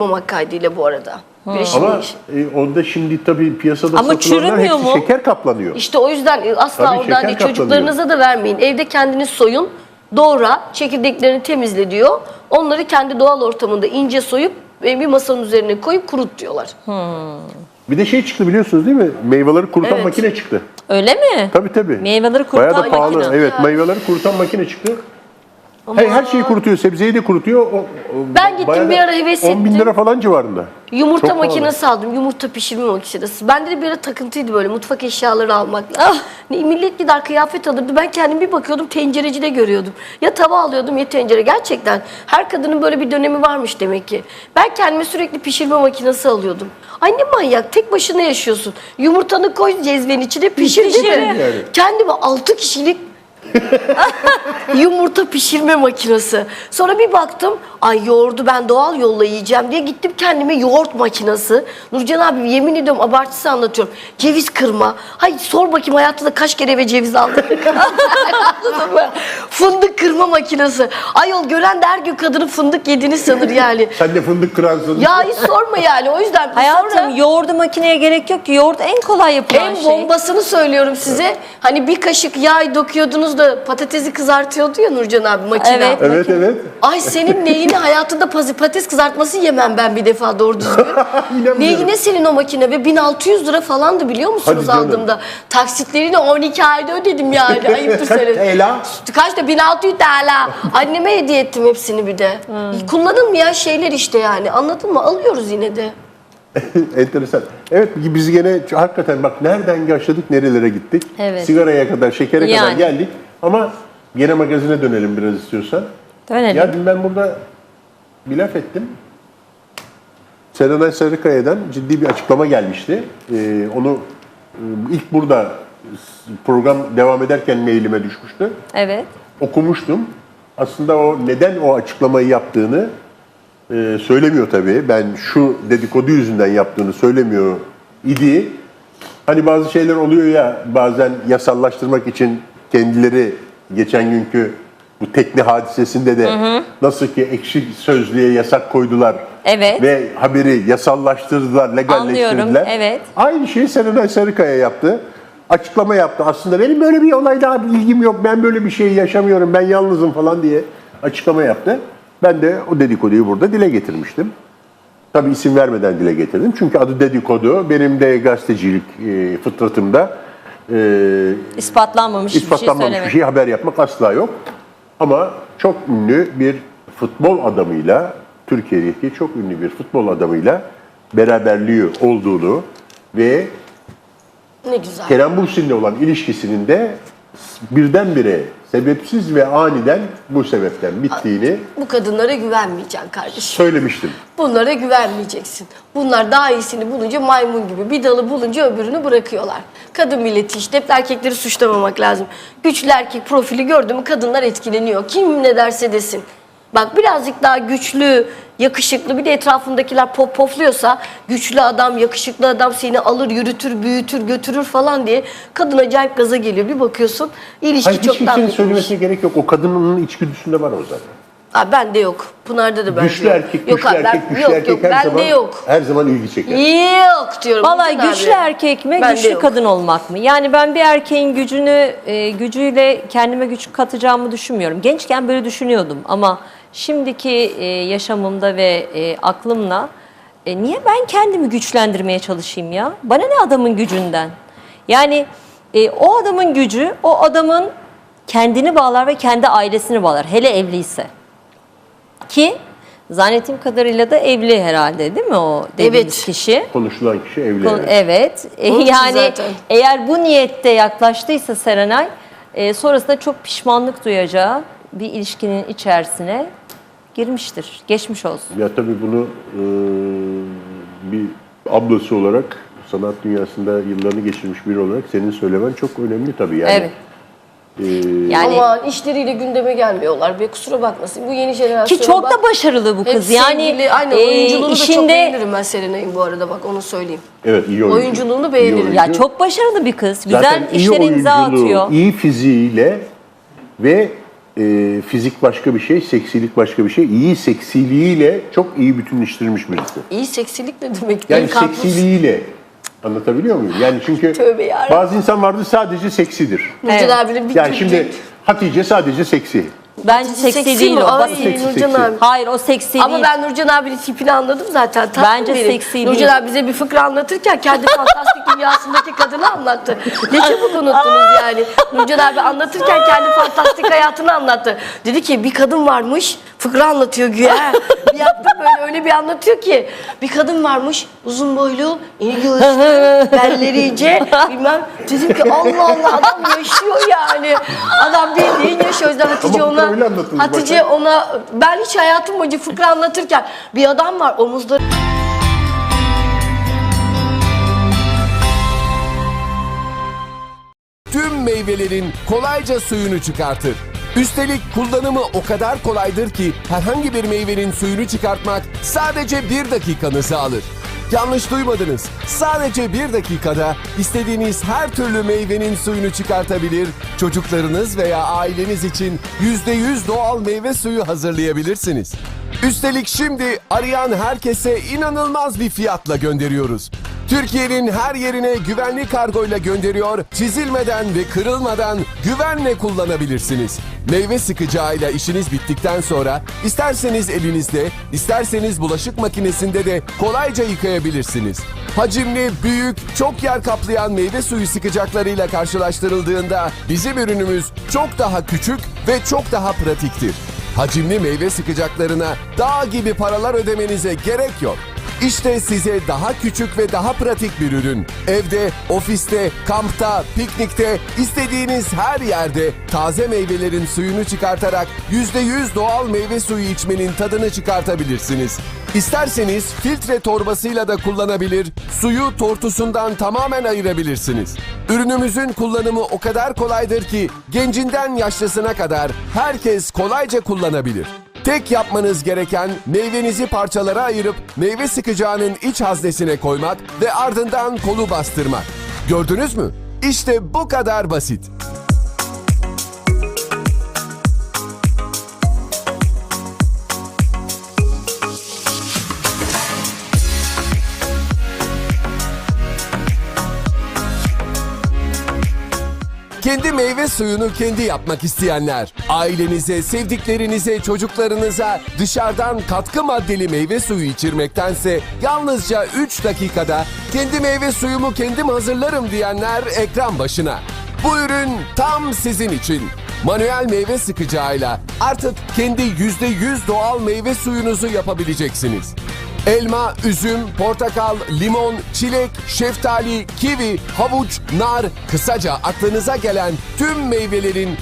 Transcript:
olmamak kaydıyla bu arada. Ama e, onda şimdi tabii piyasada Ama satılanlar çürümüyor hepsi mu? şeker kaplanıyor. İşte o yüzden e, asla Tabii oradan şeker değil. kaplanıyor. Çocuklarınıza da vermeyin. Evde kendiniz soyun, doğra, çekirdeklerini temizle diyor. Onları kendi doğal ortamında ince soyup e, bir masanın üzerine koyup kurut diyorlar. Bir de şey çıktı biliyorsunuz değil mi? Meyveleri kurutan Evet. makine çıktı. Öyle mi? Tabii tabii. Meyveleri kurutan Bayağı da pahalı. makine. Evet meyveleri kurutan makine çıktı. Her, her şeyi kurutuyor, sebzeyi de kurutuyor. O, o Ben gittim bayağı bir ara heves 10 bin ettim. lira falan civarında. Yumurta Çok pahalı. makinesi aldım. Yumurta pişirme makinesi. Bende de bir ara takıntıydı böyle mutfak eşyaları almak. Ah! Ne, millet gider kıyafet alırdı. Ben kendim bir bakıyordum tencerecide görüyordum. Ya tava alıyordum ya tencere. Gerçekten her kadının böyle bir dönemi varmış demek ki. Ben kendime sürekli pişirme makinesi alıyordum. Ay ne manyak tek başına yaşıyorsun. Yumurtanı koy cezvenin içine pişir değil mi? Yani. Kendime 6 kişilik yumurta pişirme makinesi. Sonra bir baktım, ay yoğurdu ben doğal yolla yiyeceğim diye gittim kendime yoğurt makinesi. Nurcan abi yemin ediyorum abartısı anlatıyorum. Ceviz kırma. Hay sor bakayım hayatta da kaç kere eve ceviz aldın. Anladın mı? Fındık kırma makinesi. Ayol gören de her gün kadının fındık yediğini sanır yani. Sen de fındık kırarsın. Ya hiç sorma yani o yüzden Hayatım sonra... yoğurdu makineye gerek yok ki. Yoğurt en kolay yapılan En şey. bombasını söylüyorum size. Hani bir kaşık yağ döküyordunuz da patatesi kızartıyordu ya Nurcan abi makine. Evet. Evet evet. Ay senin neyini hayatında paz- patates kızartması yemem ben bir defa doğru düzgün. İnanmıyorum. neyine senin o makine ve 1600 lira falandı biliyor musunuz Hadi canım. aldığımda. Taksitlerini 12 ayda ödedim yani. Ayıptır Kaç söyle. TL? Kaçta 1600 TL. Anneme hediye ettim hepsini bir de. Kullanılmayan şeyler işte yani anladın mı? Alıyoruz yine de. Enteresan. Evet biz gene hakikaten bak nereden yaşadık nerelere gittik. Evet. Sigaraya kadar, şekere kadar Yani. geldik. Ama gene magazine dönelim biraz istiyorsan. Dönelim. Ya dün ben burada bir laf ettim. Serenay Sarıkaya'dan ciddi bir açıklama gelmişti. Ee, onu e, ilk burada program devam ederken mailime düşmüştü. Evet. Okumuştum. Aslında o neden o açıklamayı yaptığını e, söylemiyor tabii. Ben şu dedikodu yüzünden yaptığını söylemiyor idi. Hani bazı şeyler oluyor ya bazen yasallaştırmak için kendileri geçen günkü bu tekne hadisesinde de nasıl ki ekşi sözlüğe yasak koydular. Evet. Ve haberi yasallaştırdılar, legalleştirdiler. Anlıyorum, evet. Aynı şeyi Serenay Sarıkaya yaptı. Açıklama yaptı. Aslında benim böyle bir olayla ilgim yok. Ben böyle bir şey yaşamıyorum. Ben yalnızım falan diye açıklama yaptı. Ben de o dedikoduyu burada dile getirmiştim. Tabii isim vermeden dile getirdim. Çünkü adı dedikodu. Benim de gazetecilik e, fıtratımda e, İspatlanmamış, bir şey ispatlanmamış bir şey haber yapmak asla yok. Ama çok ünlü bir futbol adamıyla, Türkiye'deki çok ünlü bir futbol adamıyla beraberliği olduğunu ve Ne güzel. Kerem Bürsin'le olan ilişkisinin de birdenbire sebepsiz ve aniden bu sebepten bittiğini Bu kadınlara güvenmeyeceksin kardeşim. söylemiştim. Bunlara güvenmeyeceksin. Bunlar daha iyisini bulunca maymun gibi bir dalı bulunca öbürünü bırakıyorlar. Kadın milleti işte hep erkekleri suçlamamak lazım. Güçlü erkek profili gördü mü kadınlar etkileniyor. Kim ne derse desin. Bak birazcık daha güçlü, yakışıklı bir de etrafındakiler pop pofluyorsa güçlü adam, yakışıklı adam seni alır, yürütür, büyütür, götürür falan diye kadın acayip gaza geliyor. Bir bakıyorsun ilişki Hayır, hiç çoktan kimsenin bitmiş. söylemesine gerek yok. O kadının içgüdüsünde var o zaten. Aa, bende yok. Pınar'da da bende Güçlü yok. erkek, yok, güçlü abi, erkek, güçlü yok, erkek yok, her bende zaman yok. her zaman ilgi çeker. Yok diyorum. Vallahi güçlü abi. erkek mi, Bende güçlü yok. kadın olmak mı? Yani ben bir erkeğin gücünü, e, gücüyle kendime güç katacağımı düşünmüyorum. Gençken böyle düşünüyordum ama şimdiki e, yaşamımda ve e, aklımla e, niye ben kendimi güçlendirmeye çalışayım ya? Bana ne adamın gücünden? Yani e, o adamın gücü, o adamın kendini bağlar ve kendi ailesini bağlar. Hele evliyse. Ki zannettiğim kadarıyla da evli herhalde değil mi o dediğimiz Evet. kişi? Konuşulan kişi evli. Konu- Evet. E, Onun için yani zaten. eğer bu niyette yaklaştıysa Serenay e, sonrasında çok pişmanlık duyacağı bir ilişkinin içerisine girmiştir. Geçmiş olsun. Ya tabii bunu e, bir ablası olarak sanat dünyasında yıllarını geçirmiş biri olarak senin söylemen çok önemli tabii yani. Evet. E, Yani Ama işleriyle gündeme gelmiyorlar. Be kusura bakmasın. Bu yeni jenerasyon. ki çok da başarılı bu kız. Yani sevgili, aynen e, oyunculuğunu da çok işinde beğenirim ben Serenay'ın bu arada bak onu söyleyeyim. evet iyi oyuncu. Oyunculuğunu İyi beğenirim. oyuncu. ya çok başarılı bir kız. Güzel Zaten iyi işlere imza atıyor. iyi fiziğiyle ve e, fizik başka bir şey, seksilik başka bir şey. İyi seksiliğiyle çok iyi bütünleştirilmiş birisi. İyi seksilik ne demek? Yani karpuz. seksiliğiyle anlatabiliyor muyum? Yani çünkü Tövbe yarabbim. bazı insan vardır sadece seksidir. Nurcan Evet. abinin bir Yani şimdi Hatice sadece seksi. Bence seksi, seksi değil mi? o. Ay, basit. Seksi, Nurcan seksi. abi. Hayır o seksi Ama değil. ben Nurcan abinin tipini anladım zaten. Tatlım Bence benim. seksi Nurcan değil. abi bize bir fıkra anlatırken kendi fantastik dünyasındaki kadını anlattı. Ne çabuk unuttunuz yani. Nurcan abi anlatırken kendi fantastik hayatını anlattı. Dedi ki bir kadın varmış fıkra anlatıyor güya. Bir yaptım böyle öyle bir anlatıyor ki. Bir kadın varmış uzun boylu, iri göğüslü, belleri ince bilmem. Dedim ki Allah Allah adam yaşıyor yani. Adam bildiğin yaşıyor. O yüzden Hatice Ama ona öyle Hatice başka. ona ben hiç hayatım boyunca fıkra anlatırken bir adam var omuzları tüm meyvelerin kolayca suyunu çıkartır. Üstelik kullanımı o kadar kolaydır ki herhangi bir meyvenin suyunu çıkartmak sadece bir dakikanızı alır. Yanlış duymadınız. Sadece bir dakikada istediğiniz her türlü meyvenin suyunu çıkartabilir, çocuklarınız veya aileniz için %100 doğal meyve suyu hazırlayabilirsiniz. Üstelik şimdi arayan herkese inanılmaz bir fiyatla gönderiyoruz. Türkiye'nin her yerine güvenli kargoyla gönderiyor, çizilmeden ve kırılmadan güvenle kullanabilirsiniz. Meyve sıkacağıyla işiniz bittikten sonra isterseniz elinizde, isterseniz bulaşık makinesinde de kolayca yıkayabilirsiniz. Hacimli, büyük, çok yer kaplayan meyve suyu sıkacaklarıyla karşılaştırıldığında bizim ürünümüz çok daha küçük ve çok daha pratiktir. Hacimli meyve sıkacaklarına dağ gibi paralar ödemenize gerek yok. İşte size daha küçük ve daha pratik bir ürün. Evde, ofiste, kampta, piknikte, istediğiniz her yerde taze meyvelerin suyunu çıkartarak %100 doğal meyve suyu içmenin tadını çıkartabilirsiniz. İsterseniz filtre torbasıyla da kullanabilir, suyu tortusundan tamamen ayırabilirsiniz. Ürünümüzün kullanımı o kadar kolaydır ki gencinden yaşlısına kadar herkes kolayca kullanabilir. Tek yapmanız gereken meyvenizi parçalara ayırıp meyve sıkacağının iç haznesine koymak ve ardından kolu bastırmak. Gördünüz mü? İşte bu kadar basit. Kendi meyve suyunu kendi yapmak isteyenler, ailenize, sevdiklerinize, çocuklarınıza dışarıdan katkı maddeli meyve suyu içirmektense yalnızca 3 dakikada kendi meyve suyumu kendim hazırlarım diyenler ekran başına. Bu ürün tam sizin için. Manuel meyve sıkacağıyla artık kendi %100 doğal meyve suyunuzu yapabileceksiniz. Elma, üzüm, portakal, limon, çilek, şeftali, kivi, havuç, nar, kısaca aklınıza gelen tüm meyvelerin